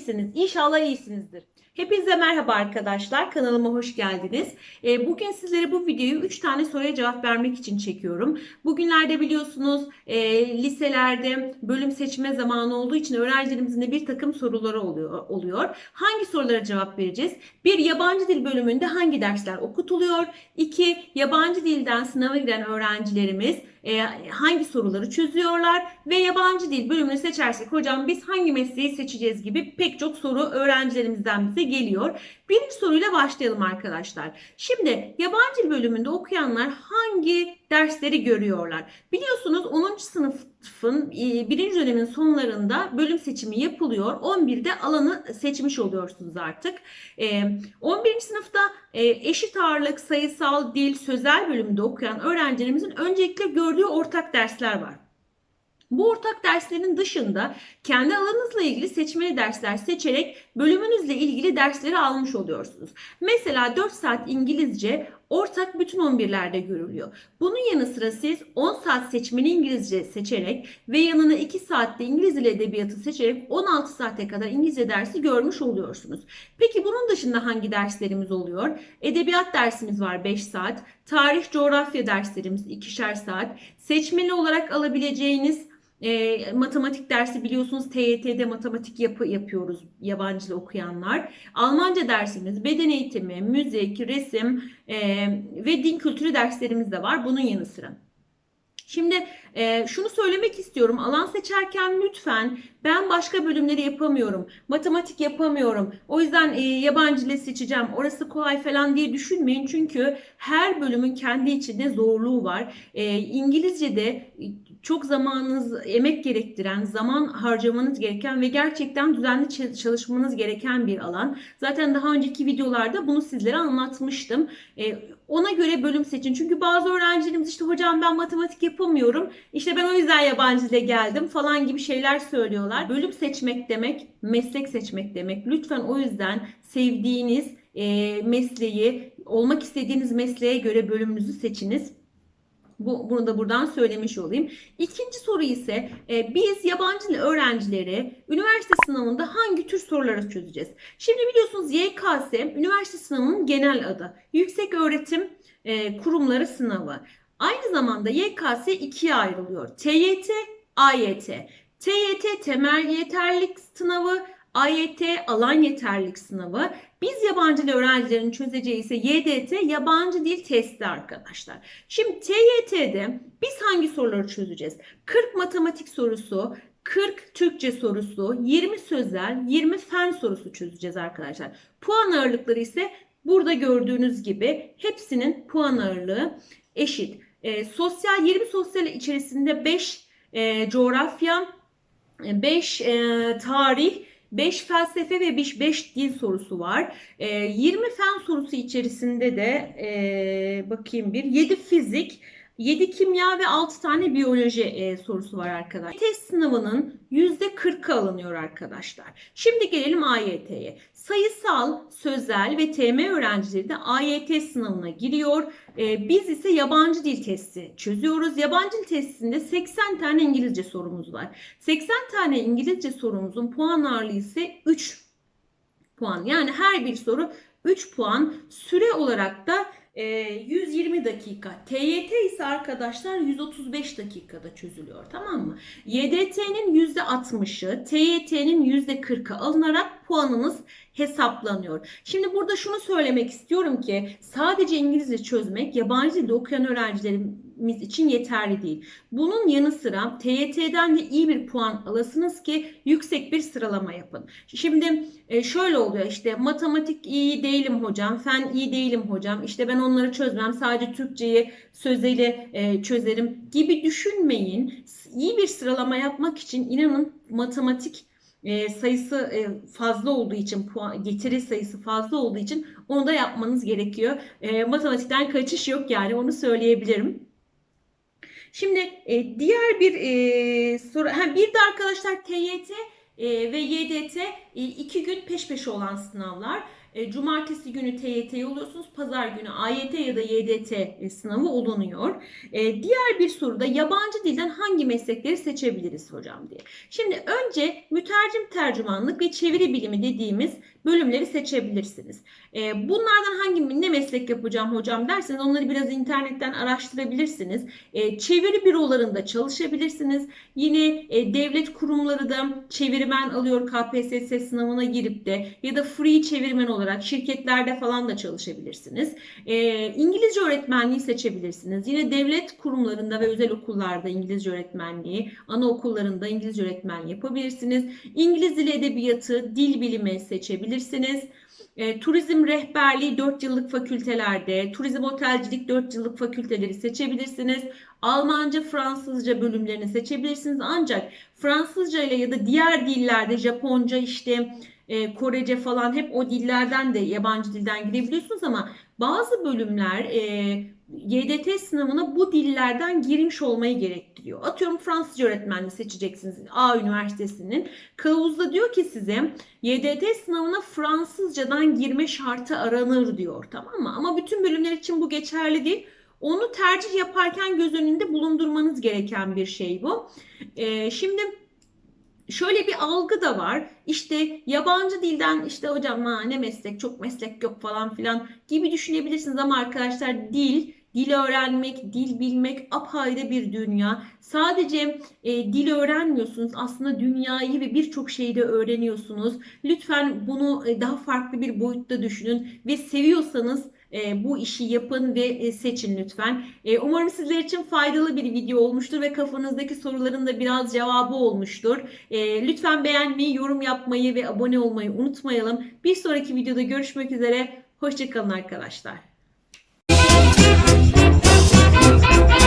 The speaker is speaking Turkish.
misiniz? İnşallah iyisinizdir. Hepinize merhaba arkadaşlar. Kanalıma hoş geldiniz. Ee, Bugün sizlere bu videoyu 3 tane soruya cevap vermek için çekiyorum. Bugünlerde biliyorsunuz e, liselerde bölüm seçme zamanı olduğu için öğrencilerimizin de bir takım soruları oluyor. Hangi sorulara cevap vereceğiz? Bir yabancı dil bölümünde hangi dersler okutuluyor? İki yabancı dilden sınava giren öğrencilerimiz e, hangi soruları çözüyorlar ve yabancı dil bölümünü seçersek hocam biz hangi mesleği seçeceğiz gibi pek çok soru öğrencilerimizden bize geliyor. Birinci soruyla başlayalım arkadaşlar. Şimdi yabancı dil bölümünde okuyanlar hangi dersleri görüyorlar? Biliyorsunuz 10. sınıfın e, birinci dönemin sonlarında bölüm seçimi yapılıyor. 11'de alanı seçmiş oluyorsunuz artık. E, 11. sınıfta e, eşit ağırlık, sayısal, dil, sözel bölümünde okuyan öğrencilerimizin öncelikle gördüğü ortak dersler var. Bu ortak derslerin dışında kendi alanınızla ilgili seçmeli dersler seçerek bölümünüzle ilgili dersleri almış oluyorsunuz. Mesela 4 saat İngilizce ortak bütün 11'lerde görülüyor. Bunun yanı sıra siz 10 saat seçmeli İngilizce seçerek ve yanına 2 saatte İngiliz dili edebiyatı seçerek 16 saate kadar İngilizce dersi görmüş oluyorsunuz. Peki bunun dışında hangi derslerimiz oluyor? Edebiyat dersimiz var 5 saat, tarih, coğrafya derslerimiz 2'şer saat, seçmeli olarak alabileceğiniz e, matematik dersi biliyorsunuz TYT'de matematik yapı yapıyoruz yabancılı okuyanlar. Almanca dersimiz, beden eğitimi, müzik, resim e, ve din kültürü derslerimiz de var bunun yanı sıra. Şimdi e, şunu söylemek istiyorum. Alan seçerken lütfen ben başka bölümleri yapamıyorum. Matematik yapamıyorum. O yüzden e, yabancı dil seçeceğim. Orası kolay falan diye düşünmeyin. Çünkü her bölümün kendi içinde zorluğu var. E, İngilizce'de çok zamanınız, emek gerektiren, zaman harcamanız gereken ve gerçekten düzenli çalışmanız gereken bir alan. Zaten daha önceki videolarda bunu sizlere anlatmıştım. E, ona göre bölüm seçin. Çünkü bazı öğrencilerimiz işte hocam ben matematik yapamıyorum. İşte ben o yüzden yabancı dile geldim falan gibi şeyler söylüyorlar. Bölüm seçmek demek, meslek seçmek demek. Lütfen o yüzden sevdiğiniz e, mesleği, olmak istediğiniz mesleğe göre bölümünüzü seçiniz. Bu, bunu da buradan söylemiş olayım. İkinci soru ise e, biz yabancı öğrencileri üniversite sınavında hangi tür soruları çözeceğiz? Şimdi biliyorsunuz YKS üniversite sınavının genel adı. Yüksek Öğretim e, Kurumları Sınavı. Aynı zamanda YKS ikiye ayrılıyor. TYT, AYT. TYT temel yeterlilik sınavı, AYT alan yeterlilik sınavı. Biz yabancı dil öğrencilerin çözeceği ise YDT yabancı dil testi arkadaşlar. Şimdi TYT'de biz hangi soruları çözeceğiz? 40 matematik sorusu, 40 Türkçe sorusu, 20 sözel, 20 fen sorusu çözeceğiz arkadaşlar. Puan ağırlıkları ise burada gördüğünüz gibi hepsinin puan ağırlığı eşit. E, sosyal 20 sosyal içerisinde 5 e, coğrafya, 5 e, tarih, 5 felsefe ve 5 dil sorusu var. E, 20 fen sorusu içerisinde de e, bakayım bir 7 fizik, 7 kimya ve 6 tane biyoloji e, sorusu var arkadaşlar. Test sınavının %40'ı alınıyor arkadaşlar. Şimdi gelelim AYT'ye. Sayısal, sözel ve TM öğrencileri de AYT sınavına giriyor. E, biz ise yabancı dil testi çözüyoruz. Yabancı dil testinde 80 tane İngilizce sorumuz var. 80 tane İngilizce sorumuzun puan ağırlığı ise 3 puan. Yani her bir soru 3 puan. Süre olarak da 120 ee, dakika. TYT ise arkadaşlar 135 dakikada çözülüyor. Tamam mı? YDT'nin %60'ı, TYT'nin %40'ı alınarak puanınız hesaplanıyor. Şimdi burada şunu söylemek istiyorum ki sadece İngilizce çözmek yabancı dilde okuyan öğrencilerimiz için yeterli değil. Bunun yanı sıra TYT'den de iyi bir puan alasınız ki yüksek bir sıralama yapın. Şimdi e, şöyle oluyor işte matematik iyi değilim hocam, fen iyi değilim hocam, işte ben onları çözmem sadece Türkçeyi sözeli e, çözerim gibi düşünmeyin. İyi bir sıralama yapmak için inanın matematik e, sayısı e, fazla olduğu için puan getiri sayısı fazla olduğu için onu da yapmanız gerekiyor. E, matematikten kaçış yok yani onu söyleyebilirim. Şimdi e, diğer bir e, soru ha, bir de arkadaşlar TYT e, ve YDT e, iki gün peş peşe olan sınavlar. E, Cumartesi günü TYT oluyorsunuz. Pazar günü AYT ya da YDT e, sınavı olunuyor. E, diğer bir soruda yabancı dilden hangi meslekleri seçebiliriz hocam diye. Şimdi önce mütercim tercümanlık ve çeviri bilimi dediğimiz bölümleri seçebilirsiniz. E, bunlardan hangi ne meslek yapacağım hocam derseniz onları biraz internetten araştırabilirsiniz. E, çeviri bürolarında çalışabilirsiniz. Yine e, devlet kurumları da çevirmen alıyor KPSS sınavına girip de ya da free çevirmen olarak şirketlerde falan da çalışabilirsiniz. E, İngilizce öğretmenliği seçebilirsiniz. Yine devlet kurumlarında ve özel okullarda İngilizce öğretmenliği, anaokullarında İngilizce öğretmenliği yapabilirsiniz. İngiliz dili edebiyatı, dil bilimi seçebilirsiniz. E, turizm rehberliği 4 yıllık fakültelerde, turizm otelcilik 4 yıllık fakülteleri seçebilirsiniz. Almanca, Fransızca bölümlerini seçebilirsiniz. Ancak Fransızca ile ya da diğer dillerde Japonca işte e, Korece falan hep o dillerden de yabancı dilden girebiliyorsunuz ama bazı bölümler e, YDT sınavına bu dillerden girmiş olmayı gerektiriyor. Atıyorum Fransızca öğretmenliği seçeceksiniz A Üniversitesi'nin. Kılavuzda diyor ki size YDT sınavına Fransızcadan girme şartı aranır diyor tamam mı? Ama bütün bölümler için bu geçerli değil. Onu tercih yaparken göz önünde bulundurmanız gereken bir şey bu. Ee, şimdi şöyle bir algı da var. İşte yabancı dilden işte hocam ne meslek çok meslek yok falan filan gibi düşünebilirsiniz ama arkadaşlar dil Dil öğrenmek, dil bilmek apayrı bir dünya. Sadece e, dil öğrenmiyorsunuz. Aslında dünyayı ve birçok şeyi de öğreniyorsunuz. Lütfen bunu e, daha farklı bir boyutta düşünün ve seviyorsanız e, bu işi yapın ve e, seçin lütfen. E, umarım sizler için faydalı bir video olmuştur ve kafanızdaki soruların da biraz cevabı olmuştur. E, lütfen beğenmeyi, yorum yapmayı ve abone olmayı unutmayalım. Bir sonraki videoda görüşmek üzere. Hoşçakalın arkadaşlar. Thank you.